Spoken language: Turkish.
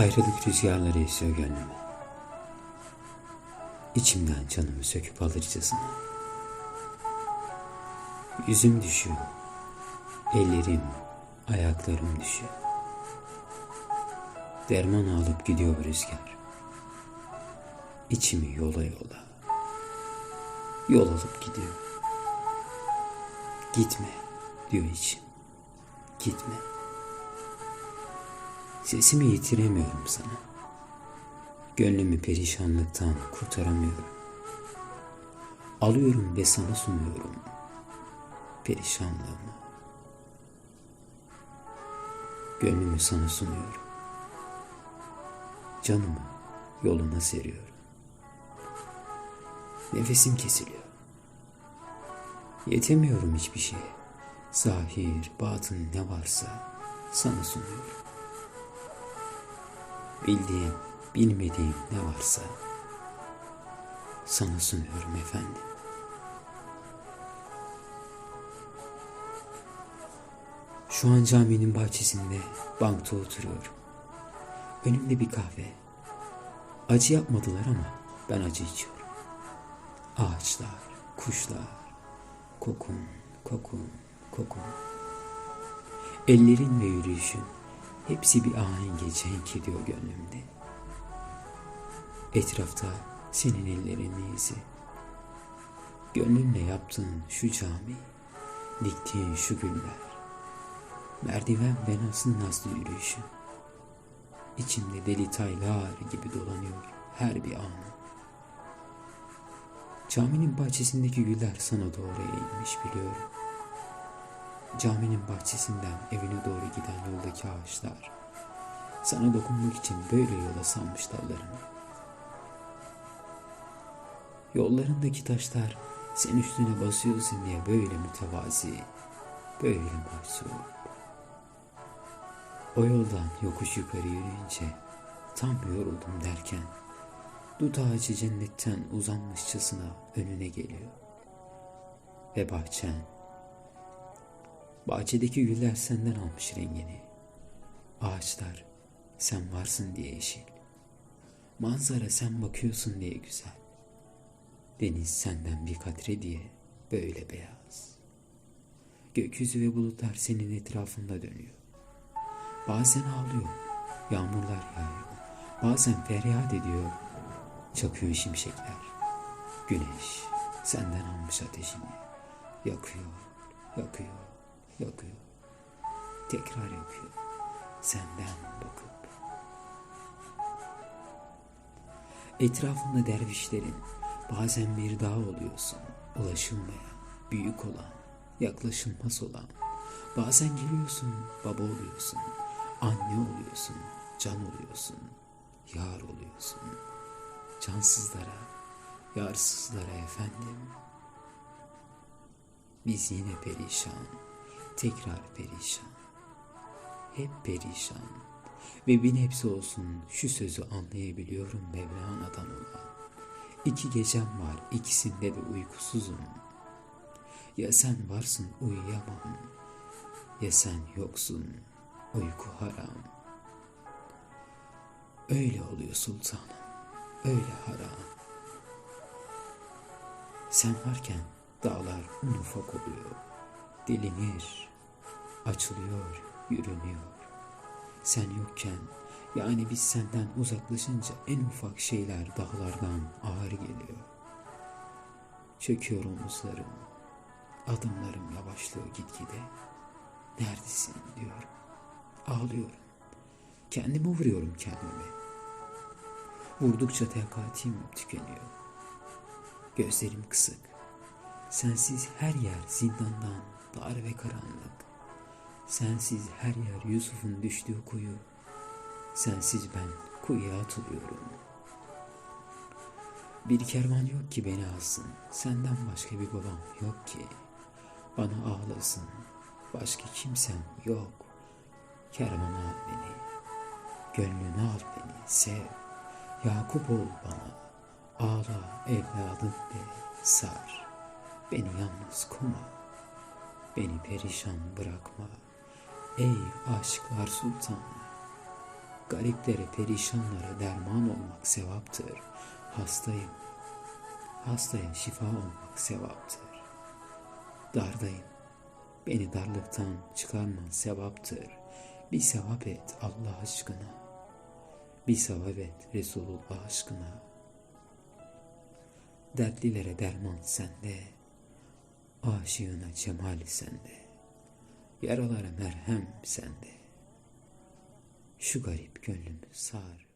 Ayrılık rüzgarları esiyor gönlüme. İçimden canımı söküp alırcasına. Yüzüm düşüyor. Ellerim, ayaklarım düşüyor. Derman alıp gidiyor rüzgar. İçimi yola yola. Yol alıp gidiyor. Gitme diyor içim. Gitme. Sesimi yitiremiyorum sana. Gönlümü perişanlıktan kurtaramıyorum. Alıyorum ve sana sunuyorum perişanlığımı. Gönlümü sana sunuyorum. Canımı yoluna seriyorum. Nefesim kesiliyor. Yetemiyorum hiçbir şeye. Zahir, batın ne varsa sana sunuyorum. Bildiğim, bilmediğim ne varsa sana sunuyorum efendim. Şu an caminin bahçesinde bankta oturuyorum. Önümde bir kahve. Acı yapmadılar ama ben acı içiyorum. Ağaçlar, kuşlar, kokun, kokun, kokun. Ellerin ve yürüyüşün hepsi bir ahenge cenk ediyor gönlümde. Etrafta senin ellerinin izi. Gönlünle yaptığın şu cami, diktiğin şu güller, merdiven ve nasıl yürüyüşün. İçimde deli taylar gibi dolanıyor her bir anı. Caminin bahçesindeki güller sana doğru eğilmiş biliyorum. Caminin bahçesinden evine doğru giden yoldaki ağaçlar sana dokunmak için böyle yola sanmış dallarını. Yollarındaki taşlar sen üstüne basıyorsun diye böyle mütevazi, böyle mahcup. O yoldan yokuş yukarı yürüyünce tam yoruldum derken dut ağacı cennetten uzanmışçasına önüne geliyor. Ve bahçen, bahçedeki güller senden almış rengini. Ağaçlar sen varsın diye yeşil. Manzara sen bakıyorsun diye güzel. Deniz senden bir katre diye böyle beyaz. Gökyüzü ve bulutlar senin etrafında dönüyor. Bazen ağlıyor, yağmurlar yağıyor. Bazen feryat ediyor, çakıyor şimşekler. Güneş senden almış ateşini. Yakıyor, yakıyor, yakıyor. Tekrar yakıyor. Senden bakıp. Etrafında dervişlerin bazen bir dağ oluyorsun. Ulaşılmayan, büyük olan, yaklaşılmaz olan. Bazen geliyorsun, baba oluyorsun, anne oluyorsun, can oluyorsun, yar oluyorsun. Cansızlara, yarsızlara efendim. Biz yine perişan, tekrar perişan. Hep perişan. Ve bin hepsi olsun şu sözü anlayabiliyorum Mevlana'dan olan. İki gecem var, ikisinde de uykusuzum. Ya sen varsın uyuyamam, ya sen yoksun uyku haram. Öyle oluyor sultanım, öyle haram. Sen varken dağlar ufak oluyor, delinir, açılıyor, yürünüyor. Sen yokken yani biz senden uzaklaşınca en ufak şeyler dağlardan ağır geliyor. Çöküyor omuzlarım, adımlarım yavaşlıyor gitgide. Neredesin diyorum. Ağlıyorum. Kendimi vuruyorum kendime. Vurdukça takatim tükeniyor. Gözlerim kısık. Sensiz her yer zindandan dar ve karanlık. Sensiz her yer Yusuf'un düştüğü kuyu. Sensiz ben kuyuya atılıyorum. Bir kervan yok ki beni alsın. Senden başka bir babam yok ki. Bana ağlasın. Başka kimsem yok. Kervan al beni. Gönlünü al beni. Sev. Yakup ol bana. Ağla evladım de sar. Beni yalnız koma. Beni perişan bırakma. Ey aşklar sultanı. Gariplere, perişanlara derman olmak sevaptır. Hastayım. Hastaya şifa olmak sevaptır. Dardayım. Beni darlıktan çıkarman sevaptır. Bir sevap et Allah aşkına. Bir sevap et Resulullah aşkına. Dertlilere derman sende. Aşığına cemal sende. Yaralara merhem sende. Şu garip gönlümü sar.